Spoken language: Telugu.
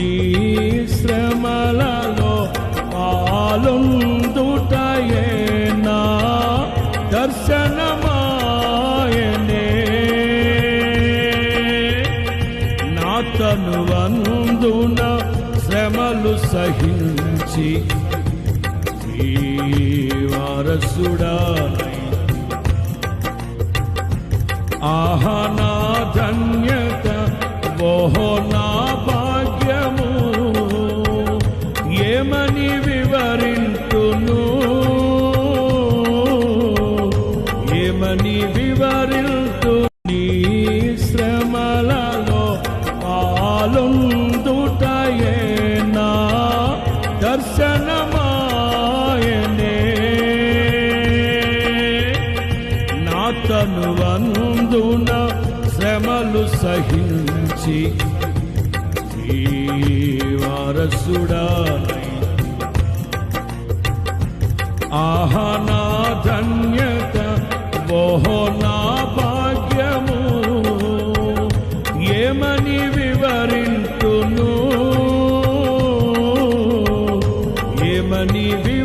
నీ శ్రమలలో పాలుందుటయే నా దర్శనమాయనే. నా తనువందున శ్రమలు సహించి ఈ వారసుడా ఆహా నా ఏమని వివరింతును ఏమని వివరింతు నీ శ్రమలలో పాలుందుటయే నా దర్శనమాయనే. నా తనువందున శ్రమలు సహించి ఈ వారసుడా ఆహా నా ధన్యత ఓహో నా భాగ్యము. ఏమని వివరింతును? ఏమని వి